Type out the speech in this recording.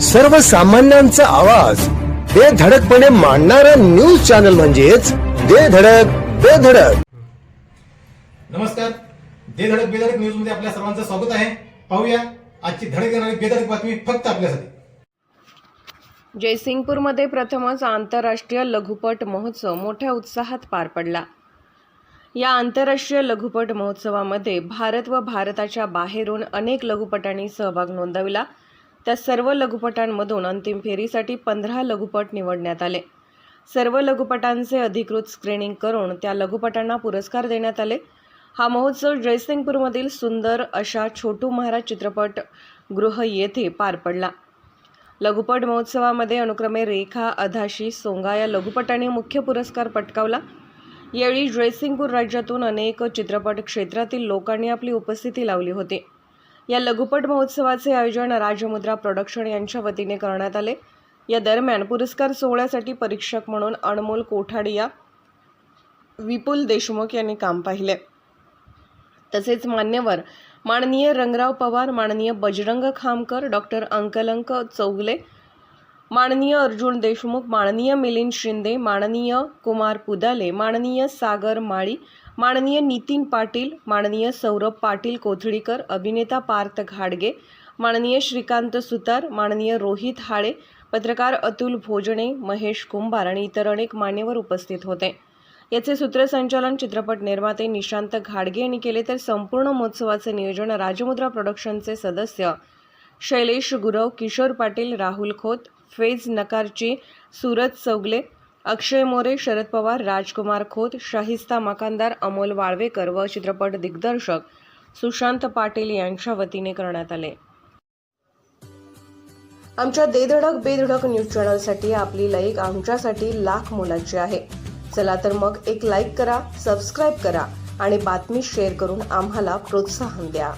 सर्वसामान्यांचा आवाज. बेधडकपणे मांडणारा न्यूज चॅनल म्हणजेच बेधडक बेधडक नमस्कार. दे धडक बेधडक न्यूजमध्ये आपल्या सर्वांचं स्वागत आहे. पाहूया आजची धडक येणारी बेधडक बातमी फक्त आपल्यासाठी. जयसिंगपूरमध्ये प्रथमच आंतरराष्ट्रीय लघुपट महोत्सव मोठ्या उत्साहात पार पडला. या आंतरराष्ट्रीय लघुपट महोत्सवामध्ये भारत व भारताच्या बाहेरून अनेक लघुपटांनी सहभाग नोंदविला. त्या सर्व लघुपटांमधून अंतिम फेरीसाठी पंधरा लघुपट निवडण्यात आले. सर्व लघुपटांचे अधिकृत स्क्रीनिंग करून त्या लघुपटांना पुरस्कार देण्यात आले. हा महोत्सव जयसिंगपूरमधील सुंदर अशा छोटू महाराज चित्रपट गृह येथे पार पडला. लघुपट महोत्सवामध्ये अनुक्रमे रेखा अधाशी सोंगा या लघुपटांनी मुख्य पुरस्कार पटकावला. यावेळी जयसिंगपूर राज्यातून अनेक चित्रपट क्षेत्रातील लोकांनी आपली उपस्थिती लावली होती. या लघुपट महोत्सवाचे आयोजन राजमुद्रा प्रोडक्शन यांच्या वतीने करण्यात आले. या दरम्यान पुरस्कार सोहळ्यासाठी परीक्षक म्हणून अनमोल कोठाडिया विपुल देशमुख यांनी काम पाहिले. तसेच मान्यवर माननीय रंगराव पवार माननीय बजरंग खामकर डॉक्टर अंकलंक चौगले माननीय अर्जुन देशमुख माननीय मिलिंद शिंदे माननीय कुमार पुदाले माननीय सागर माळी माननीय नितीन पाटील माननीय सौरभ पाटील कोथळीकर अभिनेता पार्थ घाडगे माननीय श्रीकांत सुतार माननीय रोहित हाळे पत्रकार अतुल भोजणे महेश कुंभार आणि इतर अनेक मान्यवर उपस्थित होते. याचे सूत्रसंचालन चित्रपट निर्माते निशांत घाडगे यांनी केले तर संपूर्ण महोत्सवाचे नियोजन राजमुद्रा प्रोडक्शनचे सदस्य शैलेश गुरव किशोर पाटील राहुल खोत फेज नकारची सूरज चौगले अक्षय मोरे शरद पवार राजकुमार खोत शाहिस्ता मकानदार अमोल वाळवेकर व चित्रपट दिग्दर्शक सुशांत पाटील यांच्या वतीने करण्यात आले. आमच्या देधडक बेधडक न्यूज चॅनलसाठी आपली लाईक आमच्यासाठी लाख मोलाची आहे. चला तर मग एक लाईक करा सबस्क्राईब करा आणि बातमी शेअर करून आम्हाला प्रोत्साहन द्या.